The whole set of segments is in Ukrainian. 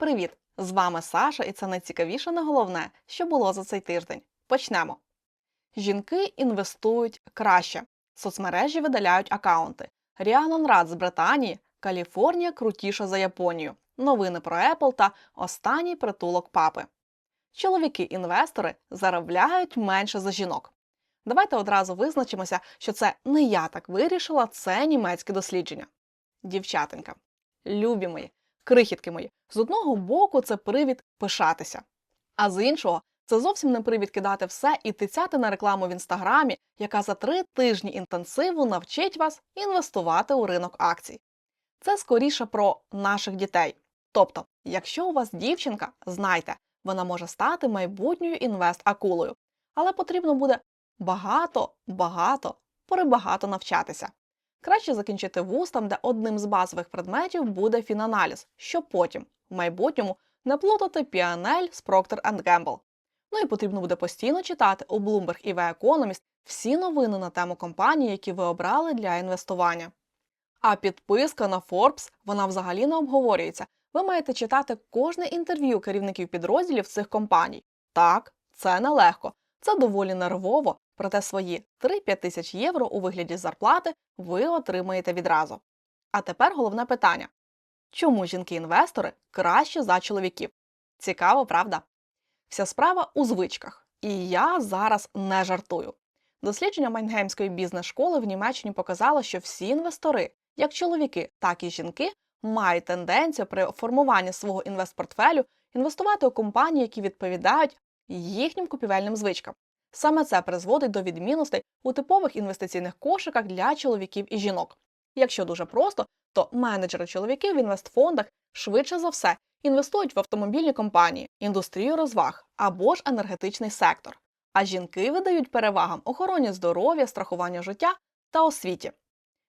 Привіт! З вами Саша, і це найцікавіше на головне, що було за цей тиждень. Почнемо. Жінки інвестують краще. Соцмережі видаляють акаунти. Ріанон Рад з Британії, Каліфорнія крутіша за Японію. Новини про Apple та останній притулок папи. Чоловіки-інвестори заробляють менше за жінок. Давайте одразу визначимося, що це не я так вирішила, це німецьке дослідження. Дівчатенька, любі мої, крихітки мої, з одного боку це привід пишатися, а з іншого це зовсім не привід кидати все і тицяти на рекламу в інстаграмі, яка за три тижні інтенсиву навчить вас інвестувати у ринок акцій. Це скоріше про наших дітей. Тобто, якщо у вас дівчинка, знайте, вона може стати майбутньою інвест-акулою, але потрібно буде багато, багато, перебагато навчатися. Краще закінчити вуз там, де одним з базових предметів буде фінаналіз, щоб потім, в майбутньому, не плутати піанель з Procter Gamble. Ну і потрібно буде постійно читати у Bloomberg і The Economist всі новини на тему компанії, які ви обрали для інвестування. А підписка на Forbes, вона взагалі не обговорюється. Ви маєте читати кожне інтерв'ю керівників підрозділів цих компаній. Так, це нелегко, це доволі нервово, проте свої 3-5 тисяч євро у вигляді зарплати ви отримаєте відразу. А тепер головне питання: чому жінки-інвестори краще за чоловіків? Цікаво, правда? Вся справа у звичках. І я зараз не жартую. Дослідження Майнгеймської бізнес-школи в Німеччині показало, що всі інвестори, як чоловіки, так і жінки, мають тенденцію при формуванні свого інвестпортфелю інвестувати у компанії, які відповідають їхнім купівельним звичкам. Саме це призводить до відмінностей у типових інвестиційних кошиках для чоловіків і жінок. Якщо дуже просто, то менеджери чоловіки в інвестфондах швидше за все інвестують в автомобільні компанії, індустрію розваг або ж енергетичний сектор. А жінки видають перевагам охороні здоров'я, страхуванню життя та освіті.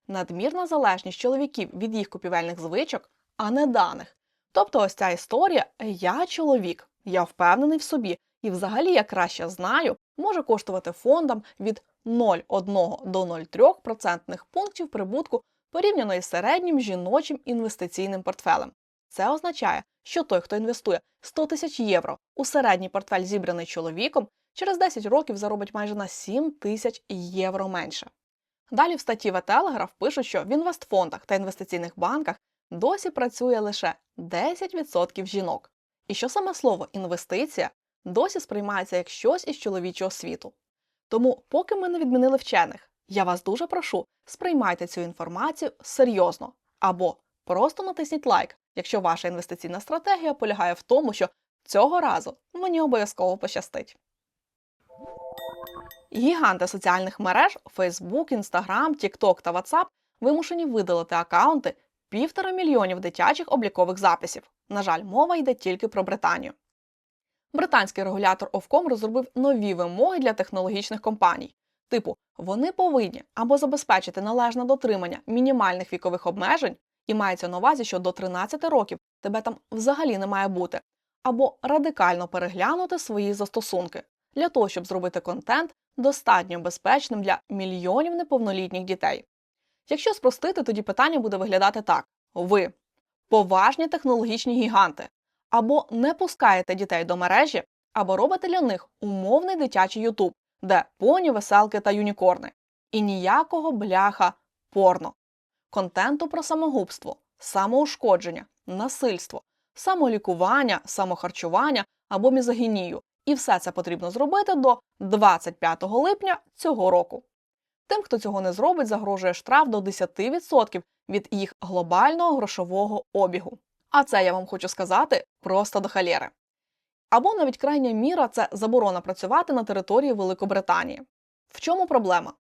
Надмірна залежність чоловіків від їх купівельних звичок, а не даних. Тобто ось ця історія Я чоловік, я впевнений в собі, і взагалі я краще знаю, може коштувати фондам від 0,1 до 0,3% пунктів прибутку порівняно із середнім жіночим інвестиційним портфелем. Це означає, що той, хто інвестує 100 тисяч євро у середній портфель, зібраний чоловіком, через 10 років заробить майже на 7 тисяч євро менше. Далі в статті The пишуть, що в інвестфондах та інвестиційних банках досі працює лише 10% жінок, і що саме слово інвестиція досі сприймається як щось із чоловічого світу. Тому, поки ми не відмінили вчених, я вас дуже прошу, сприймайте цю інформацію серйозно або просто натисніть лайк, якщо ваша інвестиційна стратегія полягає в тому, що цього разу мені обов'язково пощастить. Гіганти соціальних мереж Facebook, Instagram, TikTok та WhatsApp вимушені видалити акаунти півтора мільйонів дитячих облікових записів. На жаль, мова йде тільки про Британію. Британський регулятор Ofcom розробив нові вимоги для технологічних компаній. Типу, вони повинні або забезпечити належне дотримання мінімальних вікових обмежень, і мається на увазі, що до 13 років тебе там взагалі не має бути, або радикально переглянути свої застосунки для того, щоб зробити контент достатньо безпечним для мільйонів неповнолітніх дітей. Якщо спростити, тоді питання буде виглядати так: ви поважні технологічні гіганти, або не пускаєте дітей до мережі, або робите для них умовний дитячий Ютуб, де поні, веселки та юнікорни. І ніякого бляха порно, контенту про самогубство, самоушкодження, насильство, самолікування, самохарчування або мізогінію. І все це потрібно зробити до 25 липня цього року. Тим, хто цього не зробить, загрожує штраф до 10% від їх глобального грошового обігу. А це я вам хочу сказати просто до халєри. Або навіть крайня міра це заборона працювати на території Великобританії. В чому проблема?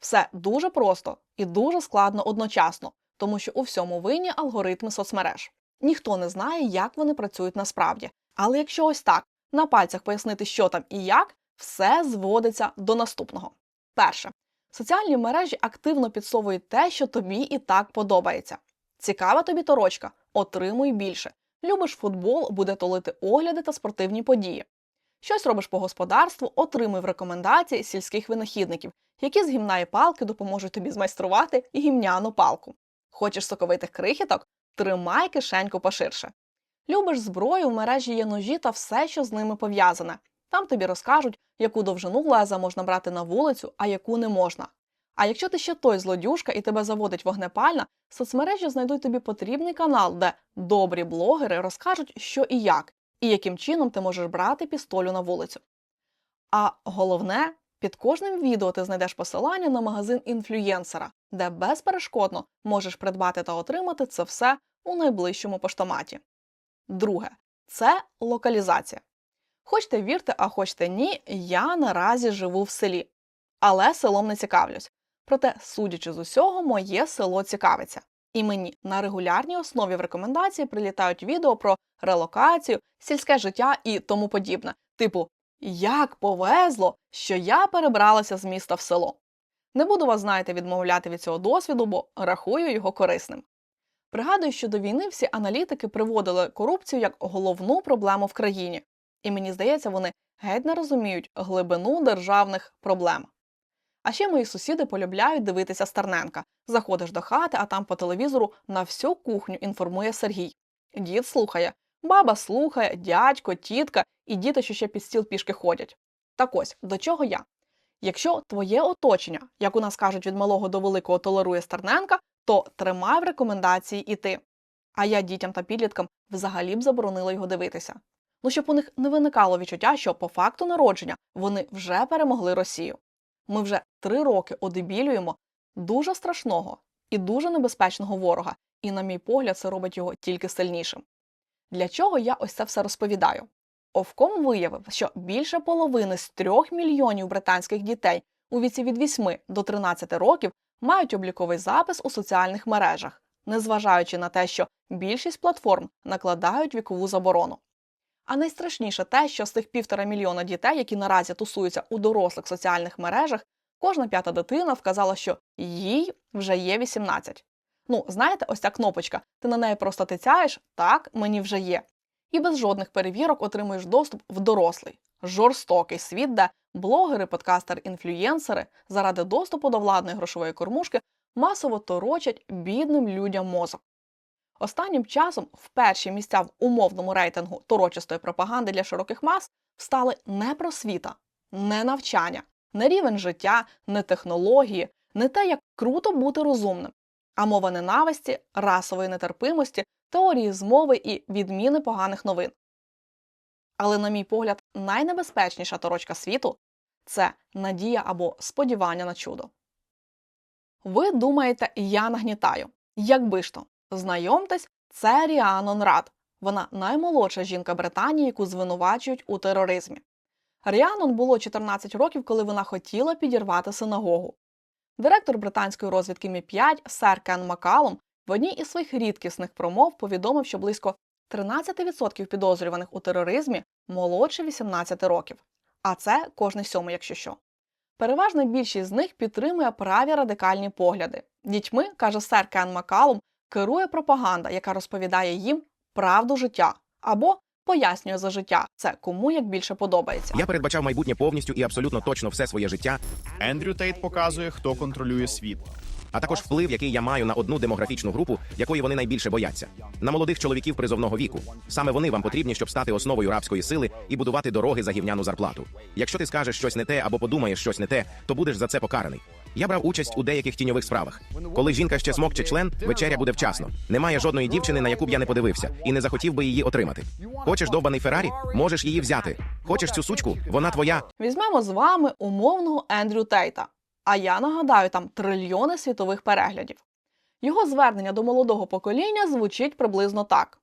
Все дуже просто і дуже складно одночасно, тому що у всьому винні алгоритми соцмереж. Ніхто не знає, як вони працюють насправді. Але якщо ось так на пальцях пояснити, що там і як, все зводиться до наступного. Перше, соціальні мережі активно підсовують те, що тобі і так подобається. Цікава тобі торочка, отримуй більше. Любиш футбол, буде толити огляди та спортивні події. Щось робиш по господарству, отримуй в рекомендації сільських винахідників, які з гімна і палки допоможуть тобі змайструвати гімняну палку. Хочеш соковитих крихіток? Тримай кишеньку поширше. Любиш зброю, в мережі є ножі та все, що з ними пов'язане. Там тобі розкажуть, яку довжину леза можна брати на вулицю, а яку не можна. А якщо ти ще той злодюшка і тебе заводить вогнепальна, соцмережі знайдуть тобі потрібний канал, де добрі блогери розкажуть, що і як, і яким чином ти можеш брати пістолю на вулицю. А головне, під кожним відео ти знайдеш посилання на магазин інфлюєнсера, де безперешкодно можеш придбати та отримати це все у найближчому поштоматі. Друге це локалізація. Хочете вірте, а хочете ні, я наразі живу в селі. Але селом не цікавлюсь. Проте, судячи з усього, моє село цікавиться. І мені на регулярній основі в рекомендації прилітають відео про релокацію, сільське життя і тому подібне. Типу, як повезло, що я перебралася з міста в село. Не буду вас, знаєте, відмовляти від цього досвіду, бо рахую його корисним. Пригадую, що до війни всі аналітики приводили корупцію як головну проблему в країні, і мені здається, вони геть не розуміють глибину державних проблем. А ще мої сусіди полюбляють дивитися Стерненка. Заходиш до хати, а там по телевізору на всю кухню інформує Сергій. Дід слухає, баба слухає, дядько, тітка і діти, що ще під стіл пішки ходять. Так ось, до чого я? Якщо твоє оточення, як у нас кажуть від малого до великого толерує Стерненка, то тримай в рекомендації і ти. А я дітям та підліткам взагалі б заборонила його дивитися. Ну, щоб у них не виникало відчуття, що по факту народження вони вже перемогли Росію. Ми вже три роки одебілюємо дуже страшного і дуже небезпечного ворога, і, на мій погляд, це робить його тільки сильнішим. Для чого я ось це все розповідаю? Овком виявив, що більше половини з трьох мільйонів британських дітей у віці від 8 до 13 років мають обліковий запис у соціальних мережах, незважаючи на те, що більшість платформ накладають вікову заборону. А найстрашніше те, що з тих півтора мільйона дітей, які наразі тусуються у дорослих соціальних мережах, кожна п'ята дитина вказала, що їй вже є 18. Ну, знаєте, ось ця кнопочка, ти на неї просто тицяєш, так, мені вже є. І без жодних перевірок отримуєш доступ в дорослий, жорстокий світ, де блогери, подкастери, інфлюєнсери заради доступу до владної грошової кормушки масово торочать бідним людям мозок. Останнім часом в перші місця в умовному рейтингу торочистої пропаганди для широких мас встали не просвіта, не навчання, не рівень життя, не технології, не те, як круто бути розумним, а мова ненависті, расової нетерпимості, теорії змови і відміни поганих новин. Але, на мій погляд, найнебезпечніша торочка світу це надія або сподівання на чудо. Ви думаєте, я нагнітаю. Якби ж то, знайомтесь, це Ріанон Рад. Вона наймолодша жінка Британії, яку звинувачують у тероризмі. Ріанон було 14 років, коли вона хотіла підірвати синагогу. Директор британської розвідки Мі-5 сер Кен Макалом в одній із своїх рідкісних промов повідомив, що близько 13% підозрюваних у тероризмі молодше 18 років. А це кожний сьомий, якщо що. Переважна більшість з них підтримує праві радикальні погляди. Дітьми, каже сер Кен Макалум, керує пропаганда, яка розповідає їм правду життя або пояснює за життя це кому як більше подобається. Я передбачав майбутнє повністю і абсолютно точно все своє життя, Ендрю Тейт показує, хто контролює світ. а також вплив, який я маю на одну демографічну групу, якої вони найбільше бояться, на молодих чоловіків призовного віку. Саме вони вам потрібні, щоб стати основою рабської сили і будувати дороги за гівняну зарплату. Якщо ти скажеш щось не те або подумаєш щось не те, то будеш за це покараний. Я брав участь у деяких тіньових справах. Коли жінка ще смокче член, вечеря буде вчасно. Немає жодної дівчини, на яку б я не подивився, і не захотів би її отримати. Хочеш довбаний Феррарі? Можеш її взяти. Хочеш цю сучку? Вона твоя. Візьмемо з вами умовного Ендрю Тейта. А я нагадаю, там трильйони світових переглядів. Його звернення до молодого покоління звучить приблизно так: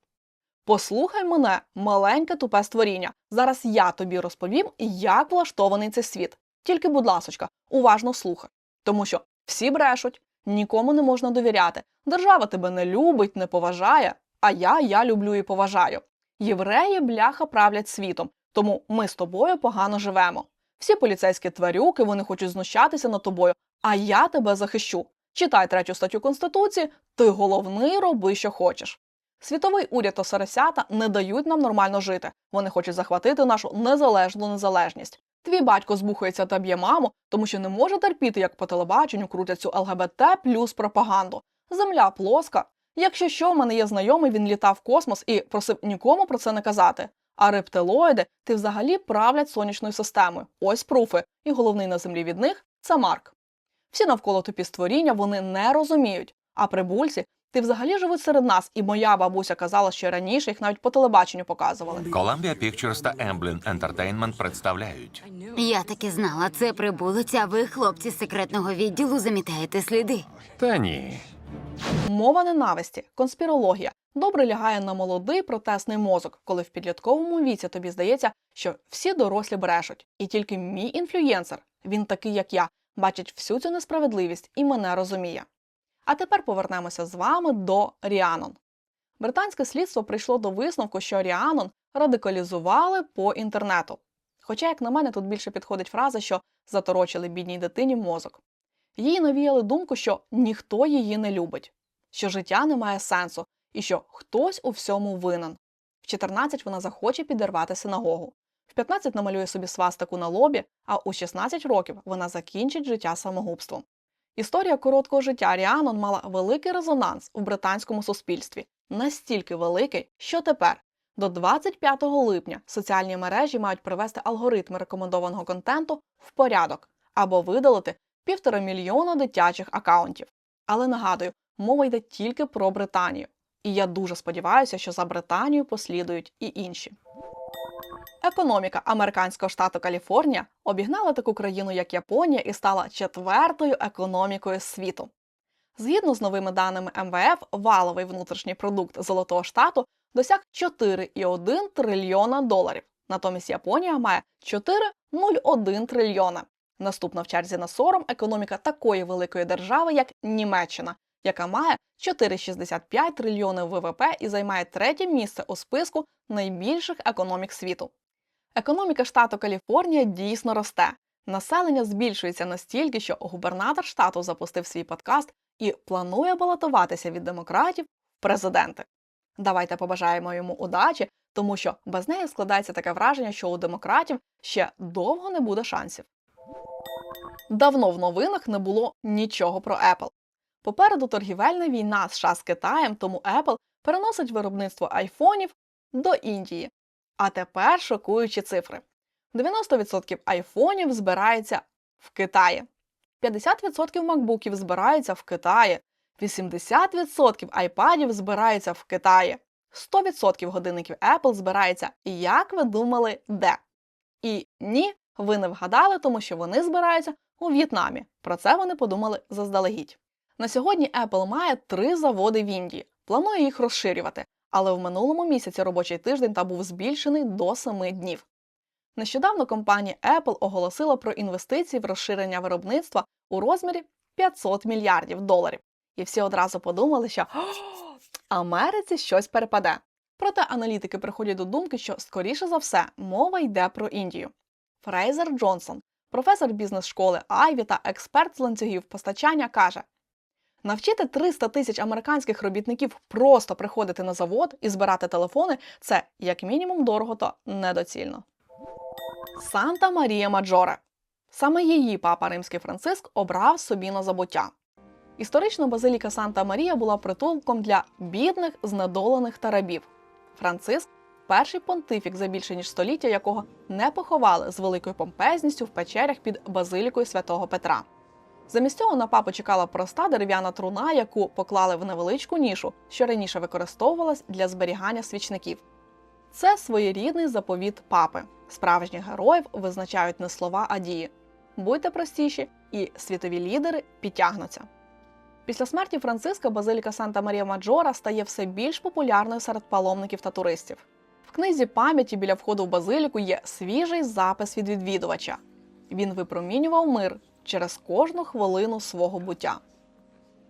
Послухай мене, маленьке тупе створіння. Зараз я тобі розповім, як влаштований цей світ. Тільки, будь ласочка, уважно слухай. Тому що всі брешуть, нікому не можна довіряти. Держава тебе не любить, не поважає, а я, я люблю і поважаю. Євреї бляха правлять світом, тому ми з тобою погано живемо. Всі поліцейські тварюки, вони хочуть знущатися над тобою, а я тебе захищу. Читай третю статтю Конституції, ти головний роби, що хочеш. Світовий уряд та соросята не дають нам нормально жити. Вони хочуть захватити нашу незалежну незалежність. Твій батько збухається та б'є маму, тому що не може терпіти, як по телебаченню крутять цю ЛГБТ плюс пропаганду. Земля плоска. Якщо що, в мене є знайомий, він літав в космос і просив нікому про це не казати. А рептилоїди ти взагалі правлять сонячною системою. Ось пруфи. І головний на землі від них це Марк. Всі навколо тупі створіння вони не розуміють. А прибульці ти взагалі живуть серед нас, і моя бабуся казала, що раніше їх навіть по телебаченню показували. Columbia Pictures та Amblin Entertainment представляють Я таки знала, це прибулець, а ви, хлопці з секретного відділу, замітаєте сліди. Та ні. Мова ненависті, конспірологія добре лягає на молодий протестний мозок, коли в підлітковому віці тобі здається, що всі дорослі брешуть, і тільки мій інфлюєнсер, він такий, як я, бачить всю цю несправедливість і мене розуміє. А тепер повернемося з вами до Ріанон. Британське слідство прийшло до висновку, що Ріанон радикалізували по інтернету. Хоча, як на мене, тут більше підходить фраза, що заторочили бідній дитині мозок. Їй навіяли думку, що ніхто її не любить, що життя не має сенсу і що хтось у всьому винен. В 14 вона захоче підірвати синагогу. В 15 намалює собі свастику на лобі, а у 16 років вона закінчить життя самогубством. Історія короткого життя Ріанон мала великий резонанс у британському суспільстві, настільки великий, що тепер, до 25 липня, соціальні мережі мають привести алгоритми рекомендованого контенту в порядок або видалити півтора мільйона дитячих акаунтів. Але нагадую, мова йде тільки про Британію. І я дуже сподіваюся, що за Британію послідують і інші. Економіка американського штату Каліфорнія обігнала таку країну, як Японія, і стала четвертою економікою світу. Згідно з новими даними МВФ, валовий внутрішній продукт Золотого штату досяг 4,1 трильйона доларів. Натомість Японія має 4,01 трильйона. Наступна в черзі на сором економіка такої великої держави, як Німеччина, яка має 4,65 трильйони ВВП і займає третє місце у списку найбільших економік світу. Економіка штату Каліфорнія дійсно росте. Населення збільшується настільки, що губернатор штату запустив свій подкаст і планує балотуватися від демократів в президенти. Давайте побажаємо йому удачі, тому що без неї складається таке враження, що у демократів ще довго не буде шансів. Давно в новинах не було нічого про Apple. Попереду торгівельна війна США з Китаєм, тому Apple переносить виробництво айфонів до Індії. А тепер шокуючі цифри: 90% айфонів збирається в Китаї, 50% макбуків збираються в Китаї, 80% айпадів збирається в Китаї, 100% годинників Apple збирається, як ви думали, де? І ні, ви не вгадали, тому що вони збираються у В'єтнамі. Про це вони подумали заздалегідь. На сьогодні Apple має три заводи в Індії. Планує їх розширювати, але в минулому місяці робочий тиждень та був збільшений до 7 днів. Нещодавно компанія Apple оголосила про інвестиції в розширення виробництва у розмірі 500 мільярдів доларів. І всі одразу подумали, що «О, Америці щось перепаде. Проте аналітики приходять до думки, що, скоріше за все, мова йде про Індію. Фрейзер Джонсон, професор бізнес-школи Айві та експерт з ланцюгів постачання, каже: Навчити 300 тисяч американських робітників просто приходити на завод і збирати телефони це як мінімум дорого та недоцільно. Санта Марія Маджоре. Саме її папа Римський Франциск обрав собі на забуття. Історично базиліка Санта Марія була притулком для бідних, знедолених та рабів. Франциск перший понтифік за більше ніж століття, якого не поховали з великою помпезністю в печерях під базилікою святого Петра. Замість цього на папу чекала проста дерев'яна труна, яку поклали в невеличку нішу, що раніше використовувалась для зберігання свічників. Це своєрідний заповіт папи. Справжніх героїв визначають не слова, а дії. Будьте простіші, і світові лідери підтягнуться. Після смерті Франциска базиліка Санта Марія Маджора стає все більш популярною серед паломників та туристів. В книзі пам'яті біля входу в базиліку є свіжий запис від відвідувача. Він випромінював мир через кожну хвилину свого буття.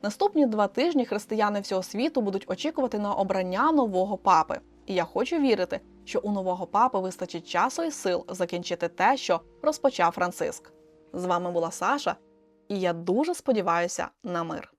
Наступні два тижні християни всього світу будуть очікувати на обрання нового папи. І я хочу вірити, що у нового папи вистачить часу і сил закінчити те, що розпочав Франциск. З вами була Саша, і я дуже сподіваюся на мир.